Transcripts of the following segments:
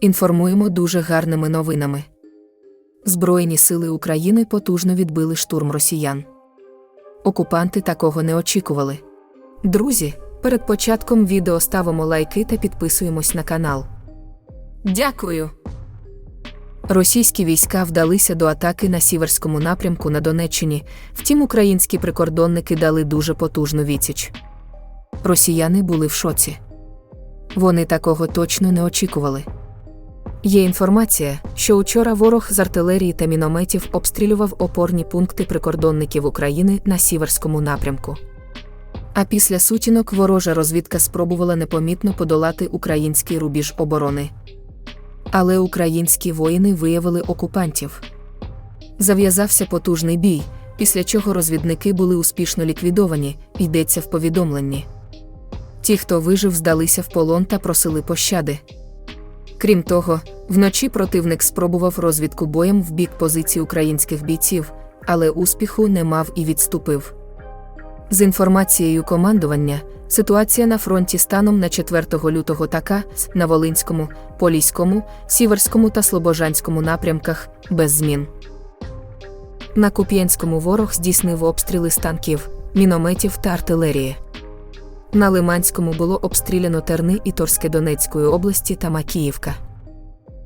Інформуємо дуже гарними новинами. Збройні сили України потужно відбили штурм росіян. Окупанти такого не очікували. Друзі, перед початком відео ставимо лайки та підписуємось на канал. Дякую. Російські війська вдалися до атаки на сіверському напрямку на Донеччині, втім українські прикордонники дали дуже потужну відсіч. Росіяни були в шоці. Вони такого точно не очікували. Є інформація, що учора ворог з артилерії та мінометів обстрілював опорні пункти прикордонників України на сіверському напрямку. А після сутінок ворожа розвідка спробувала непомітно подолати український рубіж оборони. Але українські воїни виявили окупантів. Зав'язався потужний бій, після чого розвідники були успішно ліквідовані, йдеться в повідомленні. Ті, хто вижив, здалися в полон та просили пощади. Крім того, вночі противник спробував розвідку боєм в бік позицій українських бійців, але успіху не мав і відступив. З інформацією командування, ситуація на фронті станом на 4 лютого така на Волинському, Поліському, Сіверському та Слобожанському напрямках без змін. На Куп'янському ворог здійснив обстріли з танків, мінометів та артилерії. На Лиманському було обстріляно Терни і Торське Донецької області та Макіївка.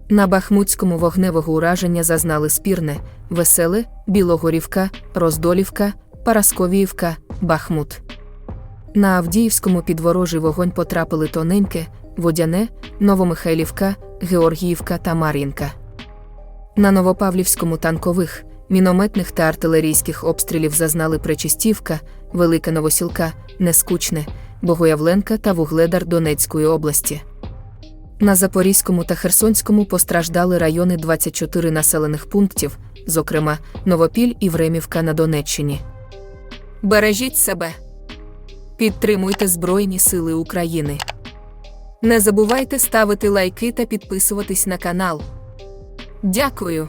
На Бахмутському вогневого ураження зазнали Спірне, Веселе, Білогорівка, Роздолівка, Парасковіївка, Бахмут. На Авдіївському під ворожий вогонь потрапили Тоненьке, Водяне, Новомихайлівка, Георгіївка та Мар'їнка. На Новопавлівському танкових, мінометних та артилерійських обстрілів зазнали Пречистівка, Велика Новосілка, Нескучне, Богоявленка та Вугледар Донецької області. На Запорізькому та Херсонському постраждали райони 24 населених пунктів, зокрема Новопіль і Времівка на Донеччині. Бережіть себе. Підтримуйте Збройні Сили України. Не забувайте ставити лайки та підписуватись на канал. Дякую.